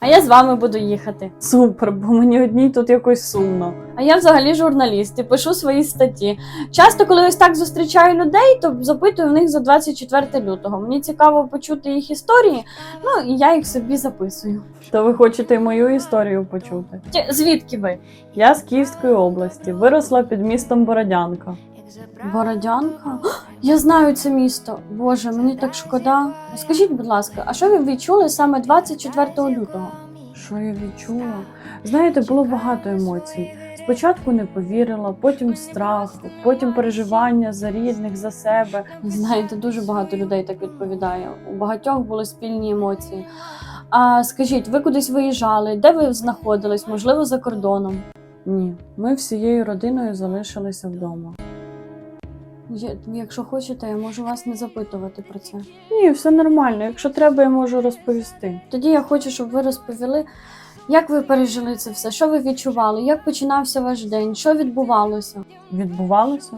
А я з вами буду їхати. Супер, бо мені одній тут якось сумно. А я взагалі журналіст і пишу свої статті. Часто, коли ось так зустрічаю людей, то запитую в них за 24 лютого. Мені цікаво почути їх історії, ну і я їх собі записую. То ви хочете мою історію почути? Звідки ви? Я з Київської області, виросла під містом Бородянка. Бородянка? Я знаю це місто. Боже, мені так шкода. Скажіть, будь ласка, а що ви відчули саме 24 лютого? Що я відчула? Знаєте, було багато емоцій. Спочатку не повірила, потім страх, потім переживання за рідних, за себе. Знаєте, дуже багато людей так відповідає. У багатьох були спільні емоції. А скажіть, ви кудись виїжджали? Де ви знаходились? Можливо, за кордоном? Ні, ми всією родиною залишилися вдома. Я- Якщо хочете, я можу вас не запитувати про це. Ні, все нормально. Якщо треба, я можу розповісти. Тоді я хочу, щоб ви розповіли, як ви пережили це все, що ви відчували, як починався ваш день, що відбувалося. Відбувалося?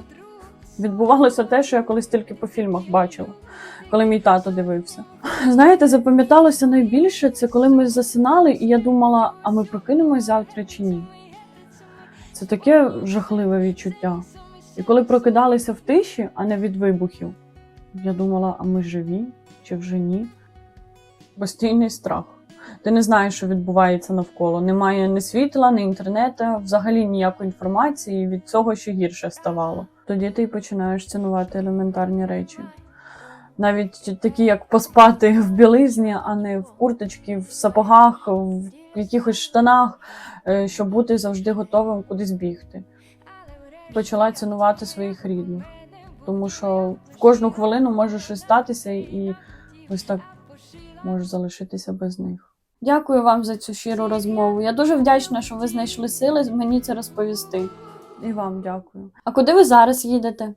Відбувалося те, що я колись тільки по фільмах бачила, коли мій тато дивився. Знаєте, запам'яталося найбільше це коли ми засинали, і я думала, а ми прокинемось завтра чи ні. Це таке жахливе відчуття. І коли прокидалися в тиші, а не від вибухів, я думала, а ми живі чи вже ні? Постійний страх. Ти не знаєш, що відбувається навколо. Немає ні світла, ні інтернету, взагалі ніякої інформації. Від цього ще гірше ставало. Тоді ти починаєш цінувати елементарні речі. Навіть такі, як поспати в білизні, а не в курточці, в сапогах, в якихось штанах, е, щоб бути завжди готовим кудись бігти. Почала цінувати своїх рідних, тому що в кожну хвилину може щось статися, і ось так можеш залишитися без них. Дякую вам за цю щиру розмову. Я дуже вдячна, що ви знайшли сили мені це розповісти. І вам дякую. А куди ви зараз їдете?